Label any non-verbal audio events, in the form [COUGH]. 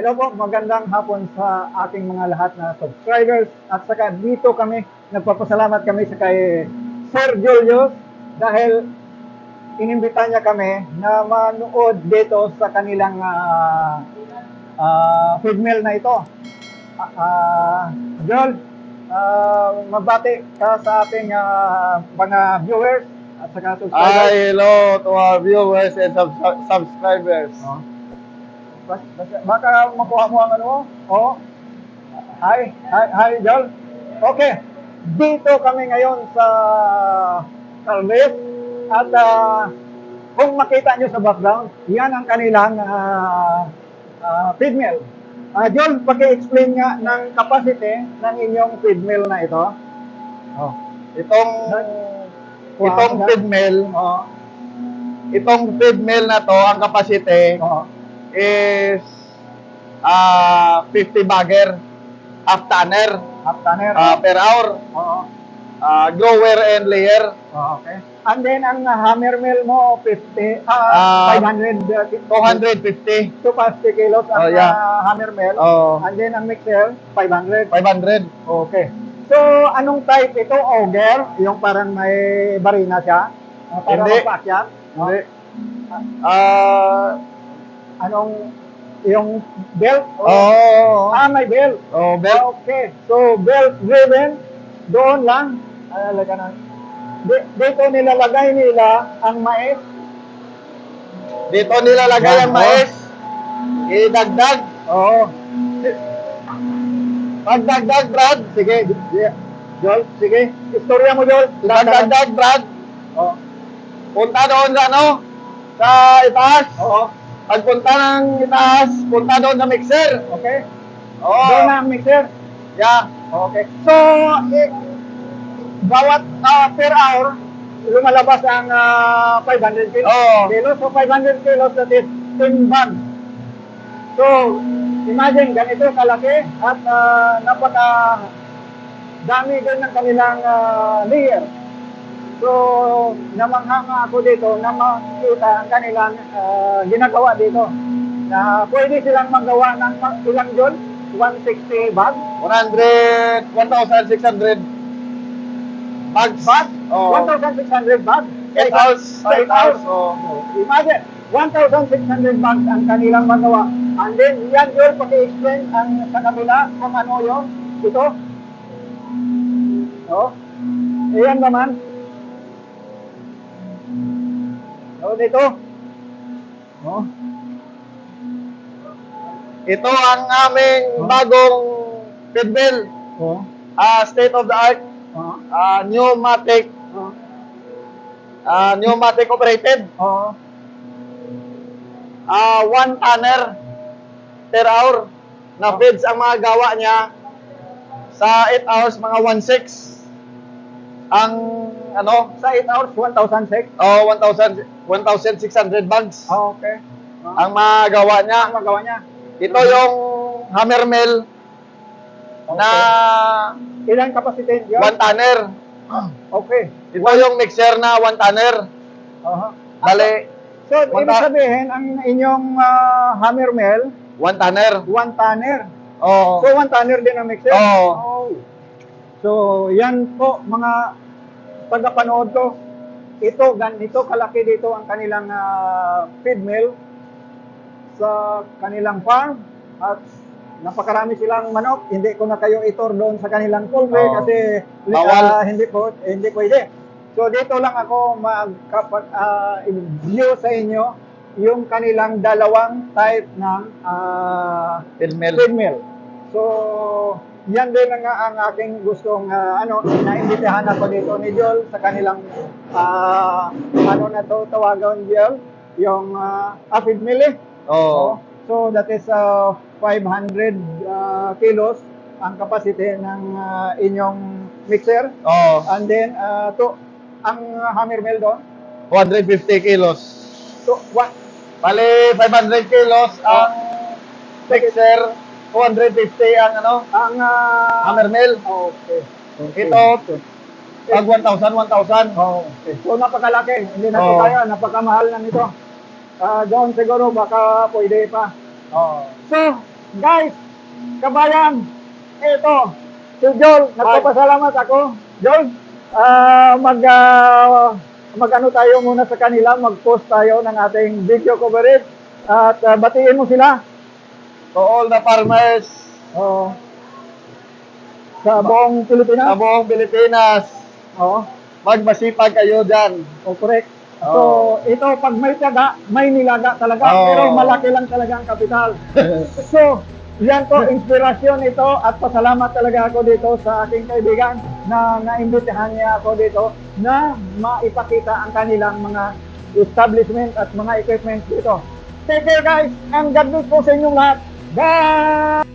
Hello po, magandang hapon sa ating mga lahat na subscribers at saka dito kami, nagpapasalamat kami sa kay Sir Julius dahil inimbita niya kami na manood dito sa kanilang uh, feed mill na ito. Ah, uh, Joel, ah, magbati ka sa ating ah, mga viewers at saka subscribers. Hi, hello to our viewers and sub- subscribers. Oh. Bas, bas, baka makuha mo ang ano mo. Oh. Hi, hi, hi, Joel. Okay. Dito kami ngayon sa Calves at ah, kung makita nyo sa background, yan ang kanilang uh, feed mill. Ah, Joel, paki-explain nga ng capacity ng inyong feed mill na ito. Oh. Itong itong Wow. feed mill, Oh. itong feed mill na to, ang capacity Oh. Is ah 50 bagger half tanner Half tanner. ah, per hour. Oo. Ah, grower and layer Oh, okay. And then ang uh, hammer mill mo 50 Ah, uh, 500 uh, 250. 250 kilos ang Oh, yeah. uh, hammer mill. Oh, And then ang mixer 500. 500. Okay. So anong type ito? Auger, yung parang may barina siya. Uh, para Hindi. magpaakyat. Hindi. Ah, Anong yung belt? oh, Ah, may belt. oh, belt. Okay. So belt driven doon lang. Ay, ka na. Di- Dito nilalagay nila ang mais Dito nilalagay ang Yan, mais. Idagdag. Oo. Pagdagdag, Brad. Sige, Joel, sige. Istorya mo, Joel. Pagdagdag, Brad. Oo. Punta doon sa ano? Sa itaas. Oo. Pagpunta ng itaas, punta doon sa mixer. Okay. Oo. Doon na ang mixer. Yeah. Okay. So, eh, bawat ah, per hour, lumalabas ang ah, 500 kilos. Kilos. So, 500 kilos that is 10 bags. So, imagine, ganito kalaki at ah, napaka dami din ng kanilang ah, layer. So, namangha nga ako dito na makita ang kanilang ah, ginagawa dito. Na pwede silang magawa ng ilang yun? 160 bags? 100, 1,600 bags. Bags? Oo. 1,600 bags? 8 hours. Sa 8 8 hours. Imagine, 1,600 bags ang kanilang magawa. And then, yan yun, paki-explain ang sa kabila kung ano yun. Ito. Oh. Ayan naman. Oh, dito. Oh. Ito ang aming Oh. bagong feed mill. Oh. Ah, state of the art. Oh. Ah, pneumatic. Oh. ah, pneumatic operated. Oh. Ah, one tanner per hour na feeds ang mga gawa niya sa 8 hours mga 1.6 ang ano Sa 8 hours, 1,006. oh 1,000 1,600 bags Oh, okay. Oh. ang magawa niya ang magawa niya. ito yung hammer mill na Ilang capacity yun? 1 tanner Okay. ito yung mixer na 1 tanner Uh-huh. bali So, One ibig sabihin, ang inyong ah, hammer mill, 1 tanner one tanner. oh So, one tanner din ang mixer? Oo. Oh. So, yan po, mga tagapanood ko. Ito, ganito kalaki dito ang kanilang ah, feed mill sa kanilang farm. At napakarami silang manok. Hindi ko na kayo itor doon sa kanilang poultry Oo. kasi Bawal. ah, hindi po hindi pwede. So dito lang ako mag view sa inyo yung kanilang dalawang type ng ah, feed mill feed mill. So, yan din ang, ang aking gustong ah, ano, naimbitahan ako dito ni Joel sa kanilang ah, ano na to tawagan Joel, yung uh, feed mill eh. oh So, that is uh, 500 ah, kilos ang capacity ng ah, inyong mixer. oh And then, uh, to, ang hammer mill doon, 150 kilos. To, what, Bali, 500 kilos ang mixer, 250 ang ano, ang ah, hammer mill. Okay. okay. Ito, pag 1,000, 1,000. Oh, okay. So napakalaki, hindi na Oo. kaya, napakamahal na nito. Ah, doon siguro baka pwede pa. Oh. So, Guys, kabayan, ito, si Joel, nagpapasalamat ako. Joel, ah, mag, ah, mag-ano tayo muna sa kanila, mag-post tayo ng ating video coverage at ah, batiin mo sila. To all the farmers Oo. sa buong sa Pilipinas. buong Pilipinas, Oo. magmasipag kayo dyan. O, correct. So, ito, pag may tiyaga, may nilaga talaga, Oo. pero malaki lang talaga ang kapital. [LAUGHS] so, yan po, inspirasyon ito at pasalamat talaga ako dito sa aking kaibigan na naimbitahan niya ako dito na maipakita ang kanilang mga establishment at mga equipment dito. Take care guys, and God bless po sa inyong lahat. Bye!